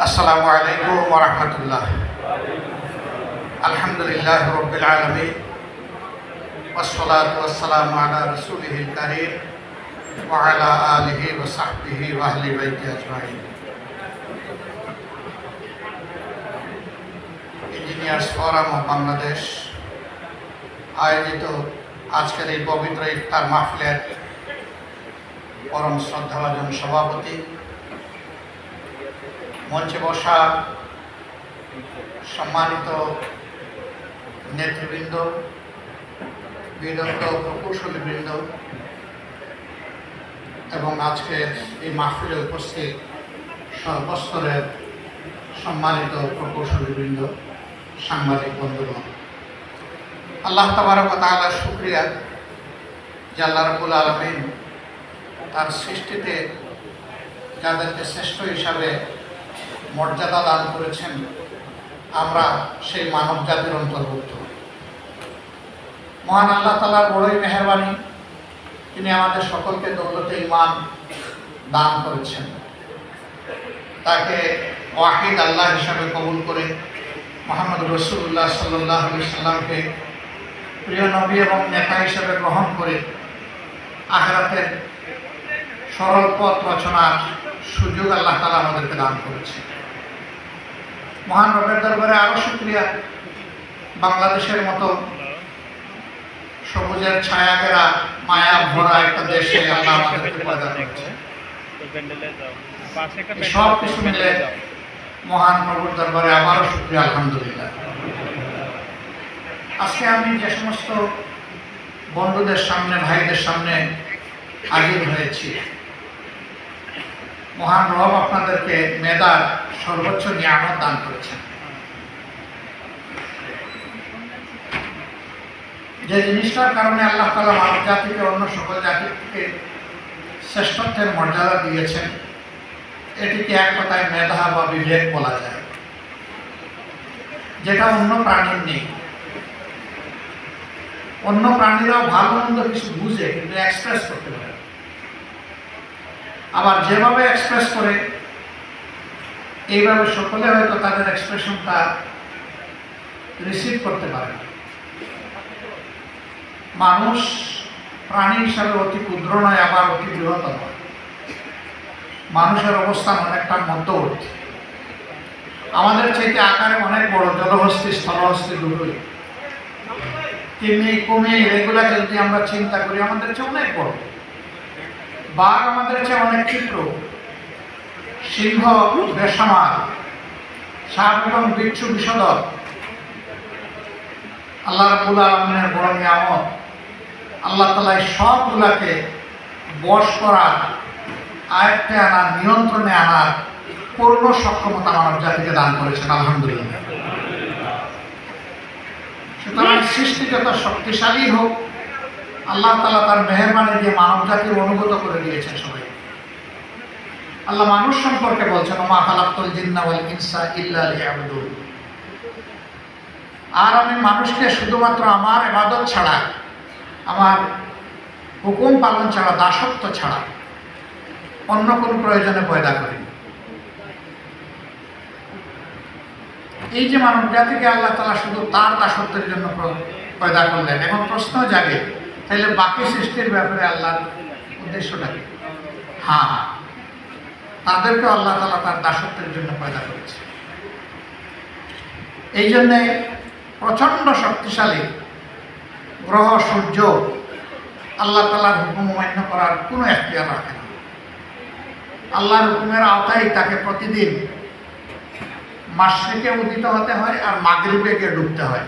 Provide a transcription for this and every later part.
আসসালামু আলাইকুম ওয়া রাহমাতুল্লাহ আলহামদুলিল্লাহ রাব্বিল আলামিন والصلاة والسلام على رسوله الكريم وعلى آله وصحبه وأهل بيته أجمعين ইঞ্জিনিয়ার্স ফোরাম অফ বাংলাদেশ আয়োজিত আজকের এই পবিত্র ইফতার মাহফিলের পরম শ্রদ্ধাভাজন সভাপতি, মঞ্চে বসা সম্মানিত নেতৃবৃন্দ বিদগ্ধ প্রকৌশলীবৃন্দ এবং আজকের এই মাহফিলে উপস্থিত সর্বস্তরের সম্মানিত প্রকৌশলীবৃন্দ, সাংবাদিক বন্ধুগণ। আল্লাহ তাবারক তাআলার শুক্রিয়া আল্লাহ রবুল আলমিন তার সৃষ্টিতে যাদেরকে শ্রেষ্ঠ হিসাবে মর্যাদা দান করেছেন, আমরা সেই মানব জাতির অন্তর্ভুক্ত। মহান আল্লাহ তালার বড়ই মেহরবানি, তিনি আমাদের সকলকে দৌলতে ইমান দান করেছেন। তাকে ওয়াহিদ আল্লাহ হিসাবে কবুল করে মোহাম্মদ রসুল্লাহ সাল্লাহ সাল্লামকে প্রিয় নবী এবং নেতা হিসেবে গ্রহণ করে আখরাতের সরল পথ রচনার সুযোগ আল্লাহ তালা আমাদেরকে দান করেছে। মহান রবের দরবারে আরও শুক্রিয়া। বাংলাদেশের মতো সবুজের ছায়াকেরা মায়া ভরা একটা দেশে আল্লাহ আমাদেরকে পয়দা করেছে। সব কিছু মিলে মহান প্রভুর দরবারে আবারও শুক্রিয়া, আলহামদুলিল্লাহ। আজকে আমি যে সমস্ত বন্ধুদের সামনে, ভাইদের সামনে হাজির হয়েছি মহান রব আপনাদেরকে মেধার সর্বোচ্চ নিয়ামত দান করেছেন। যে জিনিসটার কারণে আল্লাহ তালা মানব জাতিকে, অন্য সকল জাতির থেকে শ্রেষ্ঠত্বের মর্যাদা দিয়েছেন, এটিকে এক কথায় মেধা বা বিবেক বলা যায়। যেটা অন্য প্রাণীর নেই। অন্য প্রাণীরাও ভালো মন্দ কিছু বুঝে, কিন্তু এক্সপ্রেস করতে পারে। আবার যেভাবে এক্সপ্রেস করে, এইভাবে সকলে হয়তো তাদের এক্সপ্রেশনটা রিসিভ করতে পারে মানুষ প্রাণী হিসাবে অতি ক্ষুদ্র নয়, আবার অতি বৃহত্তম মানুষের অবস্থান অনেকটা মধ্যবর্তী। আমাদের চাইতে আকারে অনেক বড় জলহস্তি, স্থলহস্তি দুটোই। তেমনি কমে এগুলাকে যদি আমরা চিন্তা করি, আমাদের চেয়ে অনেক বড়। বাঘ আমাদের চেয়ে অনেক ক্ষিপ্র। সিংহ বেসামার সাপ এবং বিচ্ছু বিষদর আল্লাহ রাবুল আলমিনের বড় নিয়ামত। আল্লাহ তালা সবগুলাকে বশ করার, আয়ত্তে আনার, নিয়ন্ত্রণে আনার পূর্ণ সক্ষমতা মানব জাতিকে দান করেছেন, আলহামদুলিল্লাহ। সুতরাং সৃষ্টি যত শক্তিশালী হোক আল্লাহ তালা তার মেহরবানি দিয়ে মানব জাতির অনুগত করে দিয়েছেন সবাই। আল্লাহ মানুষ সম্পর্কে বলছেন মা খালাক্তুল জিন্না ওয়াল ইনসা ইল্লা আর আমি মানুষকে শুধুমাত্র আমার এবাদত ছাড়া, আমার হুকুম পালন ছাড়া, দাসত্ব ছাড়া অন্য কোনো প্রয়োজনে পয়দা করি এই যে মানব জাতিকে আল্লাহ তালা শুধু তার দাসত্বের জন্য পয়দা করলেন, এখন প্রশ্ন জাগে তাহলে বাকি সৃষ্টির ব্যাপারে আল্লাহর উদ্দেশ্যটা কি? হ্যাঁ তাদেরকে আল্লাহ তালা তার দাসত্বের জন্য পয়দা করেছে। এই জন্যে প্রচণ্ড শক্তিশালী গ্রহ, সূর্য আল্লাহ তালার হুকুম অমান্য করার কোনো এখতিয়ার রাখে না। আল্লাহর হুকুমের আওতায় তাকে প্রতিদিন মাসরিকে উদিত হতে হয় আর মাগরিবে গিয়ে ডুবতে হয়।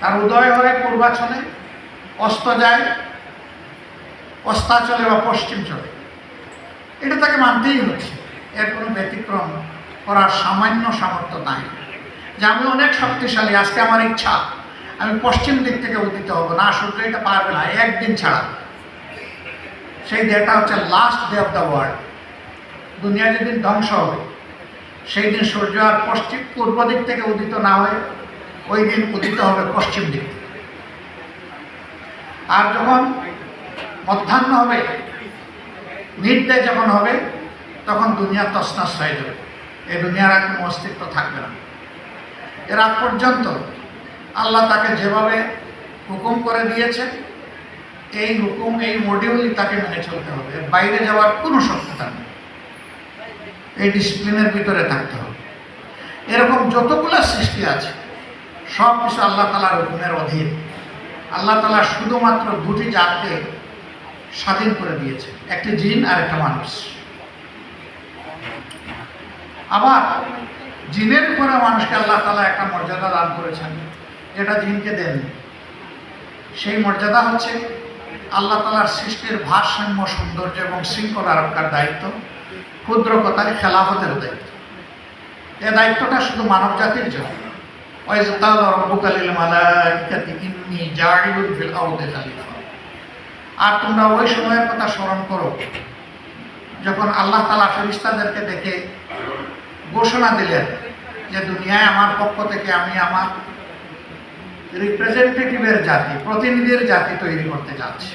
তার উদয় হয় পূর্বাচলে। অস্ত যায় অস্তাচলে বা পশ্চিম চলে। এটা তাকে মানতেই হচ্ছে। এর কোনো ব্যতিক্রম করার সামান্য সামর্থ্য নাই। যে আমি অনেক শক্তিশালী, আজকে আমার ইচ্ছা, আমি পশ্চিম দিক থেকে উদিত হব। না, সূর্য এটা পারবে না, একদিন ছাড়া। সেই ডেটা হচ্ছে last day of the world দুনিয়া যেদিন ধ্বংস হবে, সেই দিন সূর্য আর পশ্চিম পূর্ব দিক থেকে উদিত না হয়ে ওই দিন উদিত হবে পশ্চিম দিক থেকে। আর যখন মধ্যাহ্ন হবে নির্দেশ যখন হবে, তখন দুনিয়া তসনাস হয়ে যাবে। এই দুনিয়ার আর কোনো অস্তিত্ব থাকবে না। এর আগ পর্যন্ত আল্লাহ তাকে যেভাবে হুকুম করে দিয়েছে এই হুকুম, এই মডিউলই তাকে মেনে চলতে হবে। বাইরে যাওয়ার কোনো সত্যতা নেই। এই ডিসিপ্লিনের ভিতরে থাকতে হবে। এরকম যতগুলো সৃষ্টি আছে সব কিছু আল্লাহ তালার হুকুমের অধীন। আল্লাহ তালা শুধুমাত্র দুটি জাতকে স্বাধীন করে দিয়েছে, একটি জিন আর একটা মানুষ। আবার জিনের উপরে মানুষকে আল্লাহ তালা একটা মর্যাদা দান করেছেন, যেটা জিনকে দেন সেই মর্যাদা হচ্ছে আল্লাহ তালার সৃষ্টির ভারসাম্য, সৌন্দর্য এবং শৃঙ্খলা রক্ষার দায়িত্ব ক্ষুদ্র কথায় খেলাফতের দায়িত্ব। এ দায়িত্বটা শুধু মানব জাতির জন্য। কাল রব্বুকা লিল মালাইকাতি ইন্নী জাইলুন ফিল আরদি খলিফা আর তোমরা ওই সময়ের কথা স্মরণ করো, যখন আল্লাহ তালা ফেরিস্তাদেরকে দেখে ঘোষণা দিলেন যে দুনিয়ায় আমার পক্ষ থেকে আমি আমার রিপ্রেজেন্টেটিভের জাতি, প্রতিনিধির জাতি তৈরি করতে যাচ্ছি।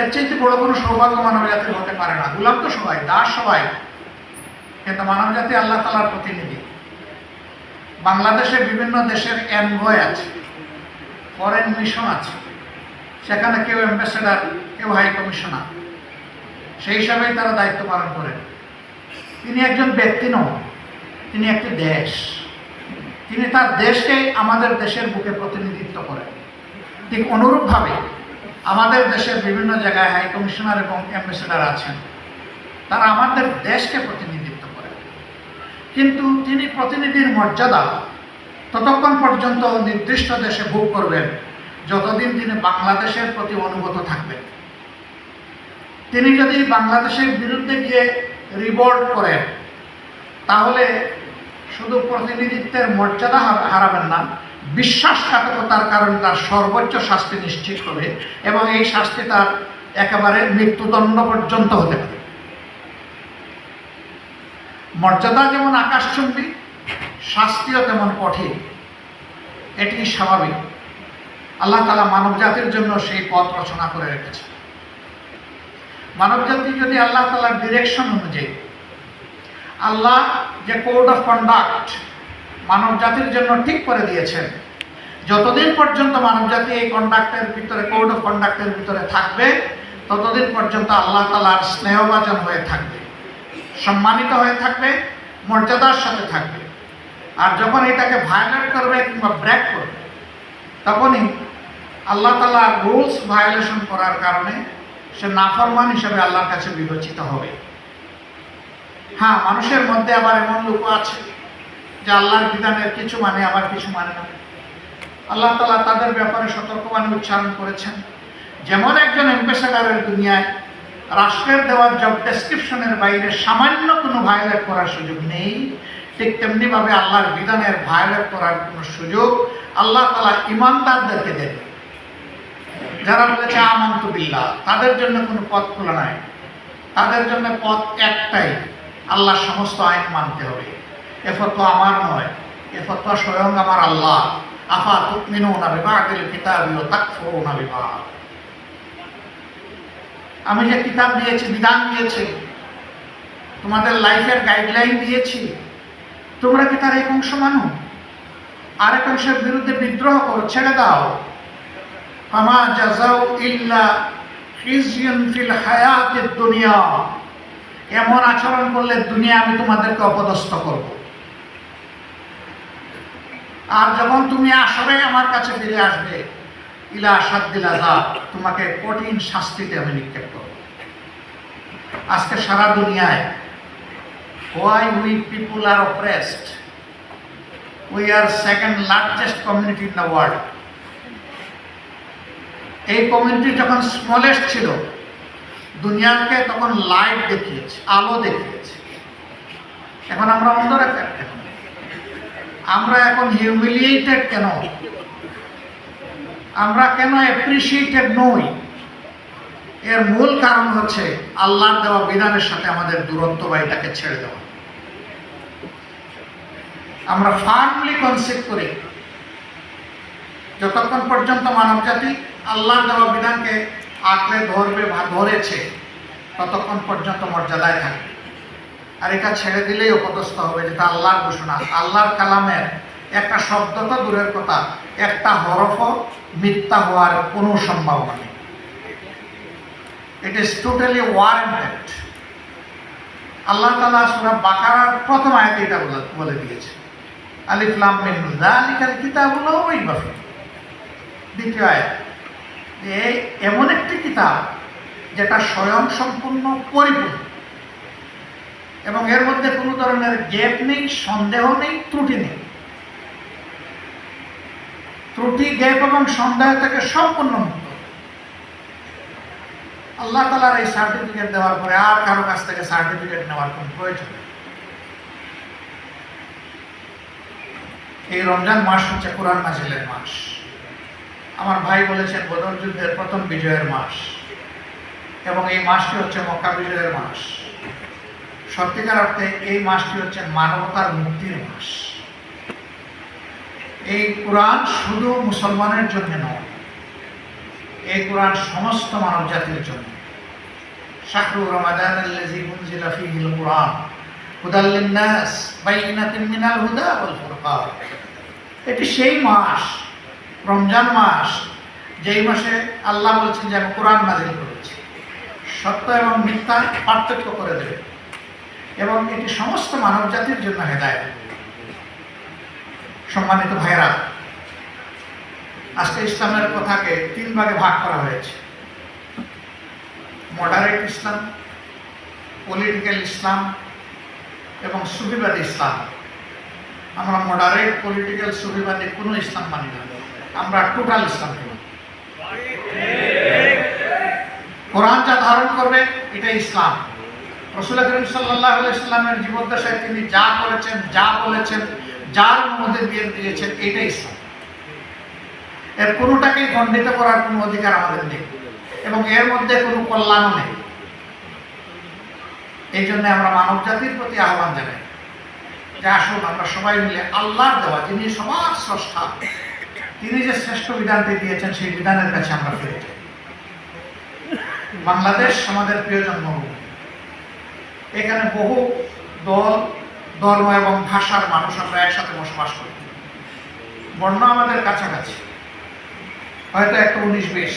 এর চাইতে বড় কোনো সৌভাগ্য মানব জাতির হতে পারে না। গুলাম তো সবাই, দাস সবাই। কিন্তু মানব জাতি আল্লাহ তালার প্রতিনিধি। বাংলাদেশে বিভিন্ন দেশের এনভয় আছে ফরেন মিশন আছে। সেখানে কেউ অ্যাম্বাসেডার কেউ হাই কমিশনার সেই হিসাবেই তারা দায়িত্ব পালন করেন। তিনি একজন ব্যক্তি নন, তিনি একটি দেশ। তিনি তার দেশকে আমাদের দেশের বুকে প্রতিনিধিত্ব করেন। ঠিক অনুরূপভাবে আমাদের দেশের বিভিন্ন জায়গায় হাই কমিশনার এবং অ্যাম্বাসেডার আছেন। তারা আমাদের দেশকে প্রতিনিধিত্ব করেন কিন্তু তিনি প্রতিনিধির মর্যাদা ততক্ষণ পর্যন্ত নির্দিষ্ট দেশে ভোগ করবেন, যতদিন তিনি বাংলাদেশের প্রতি অনুগত থাকবেন। তিনি যদি বাংলাদেশের বিরুদ্ধে গিয়ে রিভোল্ট করেন, তাহলে শুধু প্রতিনিধিত্বের মর্যাদা হারাবেন না, বিশ্বাসঘাতকতার কারণে তার সর্বোচ্চ শাস্তি নিশ্চিত হবে এবং এই শাস্তি তার একেবারে মৃত্যুদণ্ড পর্যন্ত হতে পারে। মর্যাদা যেমন আকাশচুম্বী, শাস্তিও তেমন কঠিন। এটি স্বাভাবিক। আল্লাহ তালা মানব জাতির জন্য সেই পথ রচনা করে রেখেছে মানব জাতি যদি আল্লাহ তালার ডিরেকশন অনুযায়ী আল্লাহ যে কোড অফ কন্ডাক্ট মানব জাতির জন্য ঠিক করে দিয়েছেন, যতদিন পর্যন্ত মানব জাতি এই কন্ডাক্টের ভিতরে কোড অফ কন্ডাক্টের ভিতরে থাকবে, ততদিন পর্যন্ত আল্লাহ তালার স্নেহবাচন হয়ে থাকবে। সম্মানিত হয়ে থাকবে, মর্যাদার সাথে থাকবে। আর যখন এটাকে ভায়োলেট করবে কিংবা ব্রেক করবে, তখনই আল্লাহ তালা রুলস ভায়োলেশন করার কারণে সে নাফরমান হিসেবে আল্লাহর কাছে বিবেচিত হবে। হ্যাঁ মানুষের মধ্যে আবার এমন লোক আছে যে আল্লাহর বিধানের কিছু মানে আবার কিছু মানে না। আল্লাহ তালা তাদের ব্যাপারে সতর্কবাণী উচ্চারণ করেছেন। যেমন একজন অ্যাম্বাসেডারের দুনিয়ায় রাষ্ট্রের দেওয়ার জব ডেসক্রিপশনের বাইরে সামান্য কোনো ভায়োলেট করার সুযোগ নেই। ঠিক তেমনিভাবে আল্লাহর বিধানের ভায়োলেট করার কোনো সুযোগ আল্লাহ তালা ইমানদারদেরকে দেন। যারা বলেছে, আমন্ত বিল্লাহ তাদের জন্য কোনো পথ খোলা নাই। তাদের জন্য পথ একটাই, আল্লাহর সমস্ত আইন মানতে হবে। এ ফতোয়া আমার নয়, এ ফতোয়া স্বয়ং আমার আল্লাহ। আফা তুকমিনু না বিবাহ কিতাবি ও না বিবাহ আমি যে কিতাব দিয়েছি, বিধান দিয়েছি, তোমাদের লাইফের গাইডলাইন দিয়েছি, তোমরা কি তার এক অংশ মানো? আরেক অংশের বিরুদ্ধে বিদ্রোহ করো, ছেড়ে দাও। ফামা জাজাউ ইল্লা খিজিয়ান ফিল হায়াতিদ দুনিয়া। এমন আচরণ করলে দুনিয়া আমি তোমাদেরকে অপদস্থ করব। আর যখন তুমি আসলে আমার কাছে ফিরে আসবে ইলা আসাদ্দিল আজাব তোমাকে কঠিন শাস্তিতে আমি নিক্ষেপ করব। আজকে সারা দুনিয়ায় why we people are oppressed we are second largest community in the world এই কমিউনিটি যখন স্মলেস্ট ছিল, দুনিয়াকে তখন লাইট দেখিয়েছে, আলো দেখিয়েছে। এখন আমরা অন্ধকার কেন? আমরা এখন হিউমিলিয়েটেড কেন? আমরা কেন অ্যাপ্রিসিয়েটেড নই? এর মূল কারণ হচ্ছে আল্লাহর দেওয়া বিধানের সাথে আমাদের দূরত্ব বা এটাকে ছেড়ে দেওয়া। আমরা ফার্মলি কনসেপ্ট করি, যতক্ষণ পর্যন্ত মানব জাতি আল্লাহর দেওয়া বিধানকে আঁকড়ে, ধরবে বা ধরেছে, ততক্ষণ পর্যন্ত মর্যাদায় থাকবে। আর এটা ছেড়ে দিলেই অপদস্থ হবে, যেটা আল্লাহর ঘোষণা। আল্লাহর কালামের একটা শব্দ তো দূরের কথা, একটা হরফও মিথ্যা হওয়ার কোনো সম্ভাবনা নেই। ইট ইজ টোটালি ওয়ারেন্টেড আল্লাহ তালা সুরা বাকারার প্রথম আয়তে এটা বলে- দিয়েছে। আলিফলাম মিন যালিকাল কিতাবুল ওই বাফি দ্বিতীয় আয়াত যে এমন একটি কিতাব যেটা স্বয়ং সম্পূর্ণ পরিপূর্ণ। এবং এর মধ্যে কোনো ধরনের গ্যাপ নেই, সন্দেহ নেই, ত্রুটি নেই। ত্রুটি, গ্যাপ এবং সন্দেহ থেকে সম্পূর্ণ আল্লাহ তালার এই সার্টিফিকেট দেওয়ার পরে আর কারও কাছ থেকে সার্টিফিকেট নেওয়ার কোনো প্রয়োজন এই রমজান মাস হচ্ছে কোরআন নাজিলের মাস। আমার ভাই বলেছেন, বদর যুদ্ধের প্রথম বিজয়ের মাস। এবং এই মাসটি হচ্ছে মক্কা বিজয়ের মাস। সত্যিকার অর্থে এই মাসটি হচ্ছে মানবতার মুক্তির মাস। এই কোরআন শুধু মুসলমানের জন্য নয়, এই কোরআন সমস্ত মানব জাতির জন্য কুরআন এটি সেই মাস, রমজান মাস, যেই মাসে আল্লাহ বলছেন যে আমি কোরআন নাজিল করেছি। সত্য এবং মিথ্যা পার্থক্য করে দেবে। এবং এটি সমস্ত মানব জাতির জন্য হেদায় সম্মানিত ভাইরা আজকে ইসলামের কথাকে তিন ভাগে ভাগ করা হয়েছে। মডারেট ইসলাম পলিটিক্যাল ইসলাম এবং সুফিবাদী ইসলাম আমরা মডারেট পলিটিক্যাল সুফিবাদী কোনো ইসলাম মানি না। আমরা টোটাল ইসলাম কোরআন যা ধারণ করবে এটা ইসলাম। রসুল করিম সাল্লাহ ইসলামের জীবদ্দশায় তিনি যা করেছেন যা বলেছেন যার মধ্যে দিয়ে দিয়েছেন, এটাই ইসলাম এর কোনোটাকেই খণ্ডিত করার কোনো অধিকার আমাদের নেই। এবং এর মধ্যে কোনো কল্যাণও নেই। এই জন্য আমরা মানব জাতির প্রতি আহ্বান জানাই যে আসুন, আমরা সবাই মিলে আল্লাহর দেওয়া, যিনি সবার স্রষ্টা, তিনি যে শ্রেষ্ঠ বিধানটি দিয়েছেন, সেই বিধানের কাছে আমরা ফিরে যাই। বাংলাদেশ আমাদের প্রিয় জন্মভূমি। এখানে বহু দল ধর্ম এবং ভাষার মানুষ আমরা একসাথে বসবাস করি। বর্ণ আমাদের কাছাকাছি। হয়তো একটা উনিশ বিশ।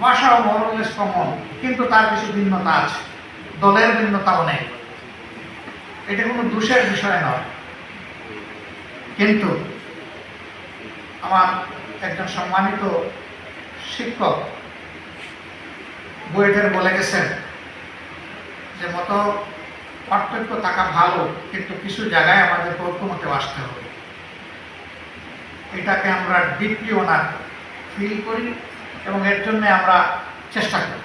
ভাষাও মরলেস কমন কিন্তু তার কিছু ভিন্নতা আছে। দলের ভিন্নতাও নেই। এটা কোনো দোষের বিষয় নয়। কিন্তু আমার একজন সম্মানিত শিক্ষক বুয়েটের বলে গেছেন যে মতো পার্থক্য থাকা ভালো, কিন্তু কিছু জায়গায় আমাদের ঐক্যমতে আসতে হবে। এটাকে আমরা ডিপলি ওনার ফিল করি এবং এর জন্য আমরা চেষ্টা করি।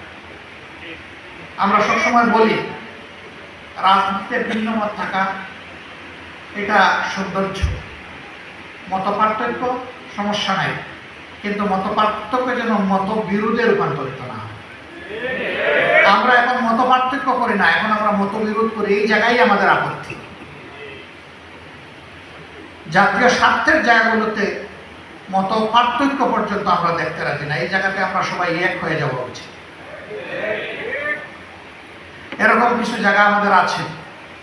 আমরা সবসময় বলি, রাজনীতিতে ভিন্ন মত থাকা, এটা সৌন্দর্য। মত পার্থক্য সমস্যা নাই, কিন্তু মত পার্থক্য যেন মত বিরোধে রূপান্তরিত না হয়। আমরা এখন মত পার্থক্য করি না, এখন আমরা মত বিরোধ করি, এই জায়গায় আমাদের আপত্তি। জাতীয় স্বার্থের জায়গাগুলোতে মত পার্থক্য পর্যন্ত আমরা দেখতে রাজি না, এই জায়গাতে আমরা সবাই এক হয়ে যাওয়া উচিত। এরকম কিছু জায়গা আমাদের আছে,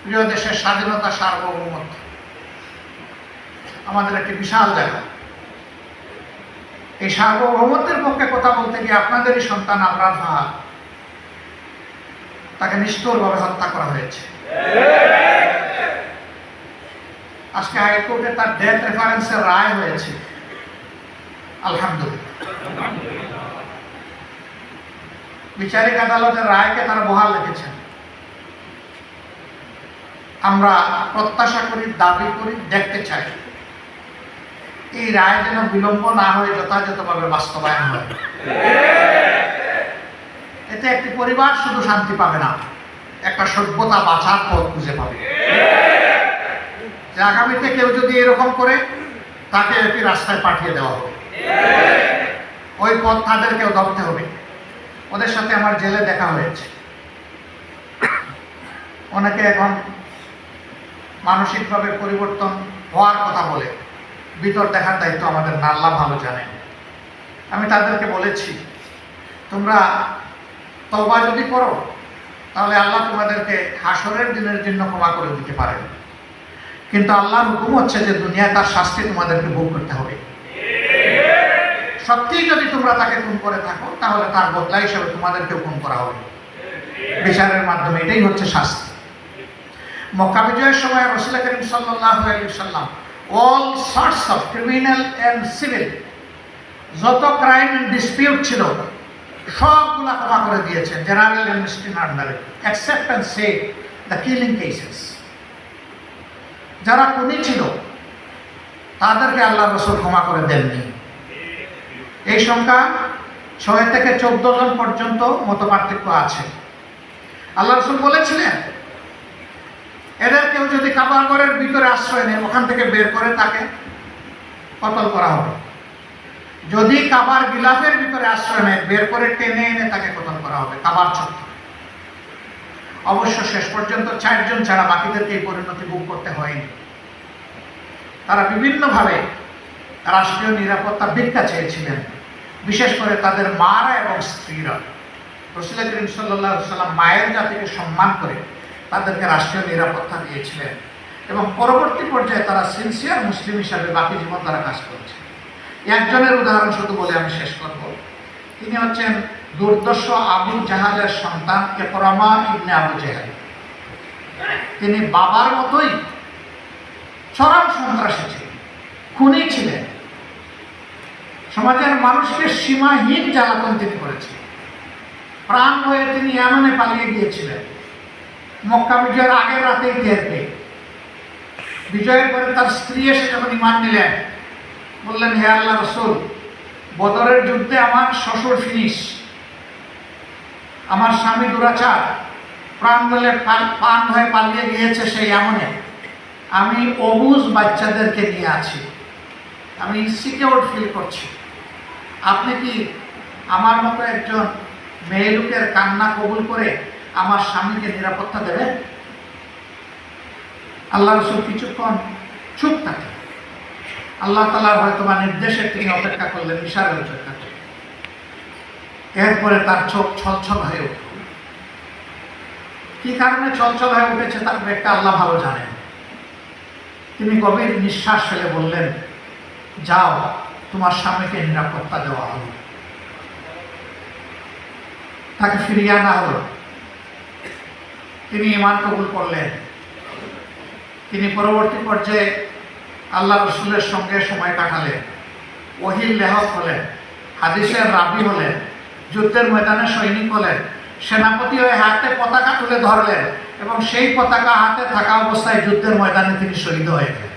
প্রিয় দেশের স্বাধীনতা সার্বভৌমত্ব। আমাদের একটি বিশাল জায়গা। এই সার্বভৌমত্বের পক্ষে কথা বলতে গিয়ে আপনাদেরই সন্তান আমরান ফাহাদ। তাকে নিষ্ঠুরভাবে হত্যা করা হয়েছে। আজকে হাইকোর্টে তার ডেথ রেফারেন্সের রায় হয়েছে। আলহামদুলিল্লাহ। বিচারিক আদালতের রায়কে তারা বহাল রেখেছেন। আমরা প্রত্যাশা করি, দাবি করি, দেখতে চাই। এই রায় যেন বিলম্ব না হয়ে যথাযথভাবে বাস্তবায়ন হয়। এতে একটি পরিবার শুধু শান্তি পাবে না, একটা সভ্যতা বাঁচার পথ খুঁজে পাবে। যে আগামীতে কেউ যদি এরকম করে, তাকে একটি রাস্তায় পাঠিয়ে দেওয়া হবে। ওই পথ তাদেরকেও ধরতে হবে। ওদের সাথে আমার জেলে দেখা হয়েছে। অনেকে এখন মানসিকভাবে পরিবর্তন হওয়ার কথা বলে, ভিতর দেখার দায়িত্ব আমাদের নাল্লা ভালো জানেন আমি তাদেরকে বলেছি, তোমরা তওবা যদি করো, তাহলে আল্লাহ তোমাদেরকে হাসরের দিনের জন্য ক্ষমা করে দিতে পারেন। কিন্তু আল্লাহর হুকুম হচ্ছে যে দুনিয়ায় তার শাস্তি তোমাদেরকে ভোগ করতে হবে। সত্যিই যদি তোমরা তাকে খুন করে থাকো, তাহলে তার বদলা হিসেবে তোমাদেরকেও খুন করা হবে। বিচারের মাধ্যমে এটাই হচ্ছে শাস্তি। মক্কা বিজয়ের সময় রসুল করিম সাল্লাম all sorts of criminal and civil যত ক্রাইম ডিসপিউট ছিল সবগুলা ক্ষমা করে দিয়েছেন, জেনারেল অ্যামনিস্টির আন্ডারে accept and say the killing cases যারা খুনি ছিল, তাদেরকে আল্লাহ রসুল ক্ষমা করে দেননি। এই সংখ্যা ছয় থেকে চোদ্দ জন পর্যন্ত মত পার্থক্য আছে। আল্লাহ রসুল বলেছিলেন, এদের কেউ যদি কাবাগরের ভিতরে আশ্রয় নেয়, ওখান থেকে বের করে তাকে কতল করা হবে। যদি কাবার গিলাফের ভিতরে আশ্রয় নেয়, বের করে টেনে এনে তাকে কতল করা হবে, কাবার চত্বর। অবশ্য শেষ পর্যন্ত চারজন ছাড়া বাকিদেরকে এই পরিণতি ভোগ করতে হয়নি। তারা বিভিন্নভাবে রাষ্ট্রীয় নিরাপত্তা ভিক্ষা চেয়েছিলেন, বিশেষ করে তাদের মারা এবং স্ত্রীরা। রসুল করিম সাল্লাহ সাল্লাম মায়ের জাতিকে সম্মান করে তাদেরকে রাষ্ট্রীয় নিরাপত্তা দিয়েছিলেন এবং পরবর্তী পর্যায়ে তারা সিনসিয়ার মুসলিম হিসাবে বাকি জীবন তারা কাজ করেছে। একজনের উদাহরণ শুধু বলে আমি শেষ করব। তিনি হচ্ছেন দুর্দর্শ আবু জাহালের সন্তান একরমা ইবনে আবু জাহাল। তিনি বাবার মতোই চরম সন্ত্রাসী ছিলেন, খুনি ছিলেন। সমাজের মানুষকে সীমাহীন জ্বালাতন তিনি করেছেন। প্রাণ হয়ে তিনি এমনে পালিয়ে গিয়েছিলেন। মক্কা বিজয়ের আগের রাতেই টের পেয়ে। বিজয়ের পরে তার স্ত্রী এসে যখন ইমান নিলেন বললেন, হে আল্লাহ রসুল, বদরের যুদ্ধে আমার শ্বশুর ফিনিশ, আমার স্বামী দুরাচার, প্রাণ বলে পান হয়ে পালিয়ে গিয়েছে সেই এমনে আমি অবুজ বাচ্চাদেরকে নিয়ে আছি। আমি ইনসিকিউর ফিল করছি। আপনি কি আমার মতো একজন মেয়ে লোকের কান্না কবুল করে আমার স্বামীকে নিরাপত্তা দেবেন? আল্লাহ রসুল কিছুক্ষণ চুপ থাকে আল্লাহ তালার হয়তো বা নির্দেশে তিনি অপেক্ষা করলেন, ইশারের অপেক্ষা করলেন। এরপরে তার চোখ ছলছল হয়ে উঠল। কি কারণে চলচল হয়ে উঠেছে তার একটা আল্লাহ ভালো জানেন। তিনি গভীর নিঃশ্বাস ফেলে বললেন, যাও, তোমার স্বামীকে নিরাপত্তা দেওয়া হলো। তাকে ফিরিয়ে আনা হলো। তিনি ইমান কবুল করলেন। তিনি পরবর্তী পর্যায়ে আল্লাহ রসুলের সঙ্গে সময় কাটালেন। ওহিল লেহক হলেন, হাদিসের রাবি হলেন, যুদ্ধের ময়দানে সৈনিক হলেন, সেনাপতি হয়ে হাতে পতাকা তুলে ধরলেন এবং সেই পতাকা হাতে থাকা অবস্থায় যুদ্ধের ময়দানে তিনি শহীদ হয়ে গেলেন।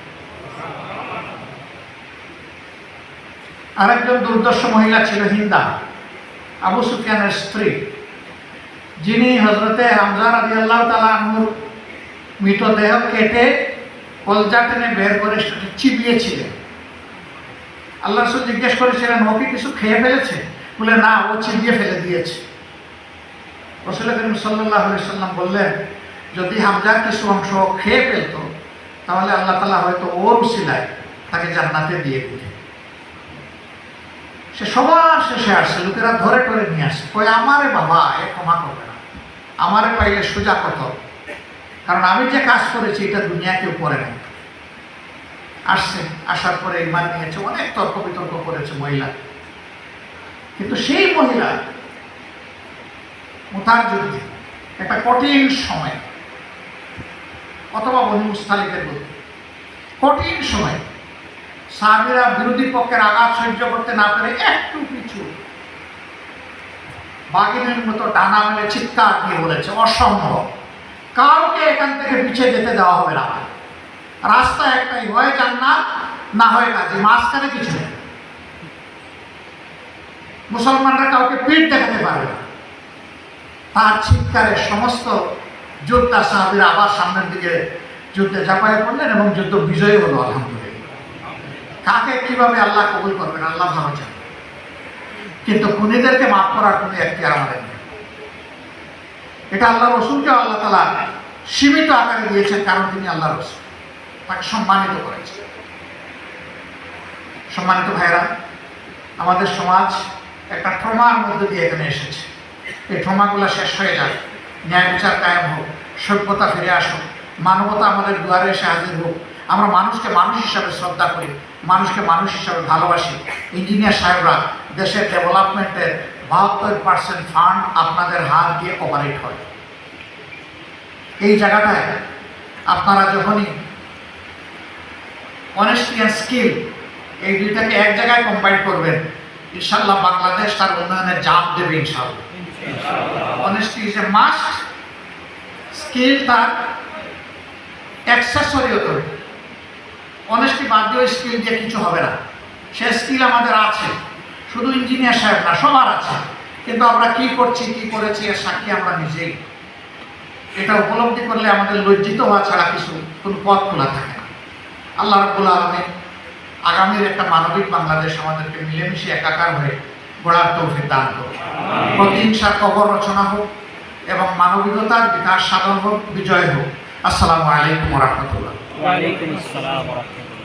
আরেকজন দুর্দর্শ মহিলা ছিল হিন্দা, আবু সুফিয়ানের স্ত্রী। যিনি হজরতে হামজা রাজি আল্লাহ তালা মৃতদেহ কেটে কলজা টেনে বের করে সেটা চিবিয়েছিলেন। আল্লাহ রসুল জিজ্ঞেস করেছিলেন, ও কি কিছু খেয়ে ফেলেছে? বলে, না, ও চিবিয়ে ফেলে দিয়েছে। রসুল করিম সাল্লাহ সাল্লাম বললেন, যদি হামজার কিছু অংশ খেয়ে ফেলতো, তাহলে আল্লাহ তালা হয়তো ওর উসিলায় তাকে জান্নাতে দিয়ে দিতেন। সে সবার শেষে আসছে, লোকেরা ধরে করে নিয়ে আসছে। কই আমারে বাবা, এ ক্ষমা করবে না। আমারে পাইলে সোজা কত কারণ আমি যে কাজ করেছি, এটা দুনিয়া কেউ করে নাই। আসছে, আসার পরে ইমান নিয়েছে, অনেক তর্ক বিতর্ক করেছে মহিলা। কিন্তু সেই মহিলা মুতার যুদ্ধে একটা কঠিন সময়, অথবা বনি মুস্তালিকের কঠিন সময়, সাহাবিরা বিরোধী পক্ষের আঘাত সহ্য করতে না পেরে একটু পিছু বাগিনের মতো ডানা মেলে চিৎকার দিয়ে বলেছে, অসম্ভব। কাউকে এখান থেকে পিছিয়ে যেতে দেওয়া হবে না। রাস্তা একটাই, হয় জান্নাত, না হয় কাজে, মাঝখানে কিছু নেই। মুসলমানরা কাউকে পিঠ দেখাতে পারবে না। তার চিৎকারে সমস্ত যোদ্ধা সাহাবিরা আবার সামনের দিকে যুদ্ধে ঝাঁপায় পড়লেন এবং যুদ্ধ বিজয়ী হলো, আলহামদুলিল্লাহ। কাকে কীভাবে আল্লাহ কবুল করবেন, আল্লাহ ভালো চান কিন্তু খুনিদেরকে মাফ করার কোনো একটি আমাদের নেই। এটা আল্লাহ রসুলকে আল্লাহ তালা সীমিত আকারে দিয়েছেন, কারণ তিনি আল্লাহ রসুল। তাকে সম্মানিত করেছেন। সম্মানিত ভাইরা আমাদের সমাজ একটা ট্রমার মধ্যে দিয়ে এখানে এসেছে। এই ট্রমাগুলো শেষ হয়ে যাক, ন্যায় বিচার কায়েম হোক, সভ্যতা ফিরে আসুক, মানবতা আমাদের দুয়ারে এসে হাজির হোক। আমরা মানুষকে মানুষ হিসাবে শ্রদ্ধা করি, মানুষকে মানুষ হিসাবে ভালোবাসি। ইঞ্জিনিয়ার সাহেবরা দেশের ডেভেলপমেন্টের বাহাত্তর পার্সেন্ট ফান্ড আপনাদের হাত দিয়ে অপারেট হয়। এই জায়গাটায় আপনারা যখনই অনেস্টি অ্যান্ড স্কিল, এই দুইটাকে এক জায়গায় কম্বাইন করবেন ইনশাল্লাহ বাংলাদেশ তার উন্নয়নের জাপ দেবে ইনশাল্লাহ honesty is a must skill তার অ্যাক্সেসরিও তৈরি অনেস্টি বাদ দিয়ে স্কিল দিয়ে কিছু হবে না। সে স্কিল আমাদের আছে। শুধু ইঞ্জিনিয়ার সাহেব না সবার আছে। কিন্তু আমরা কি করছি কি করেছি এর সাক্ষী আমরা নিজেই। এটা উপলব্ধি করলে আমাদের লজ্জিত হওয়া ছাড়া কিছু কোনো পথ খোলা থাকে না। আল্লাহ রব্বুল আলমী আগামীর একটা মানবিক বাংলাদেশ আমাদেরকে মিলেমিশে একাকার হয়ে গড়ার তৌফিক দান হোক প্রতিহিংসার কবর রচনা হোক এবং মানবিকতার বিকাশ সাধন হোক বিজয় হোক। আসসালামু আলাইকুম রহমতুল্লাহ। ওয়ালাইকুম আসসালাম ওয়া রাহমাতুল্লাহ।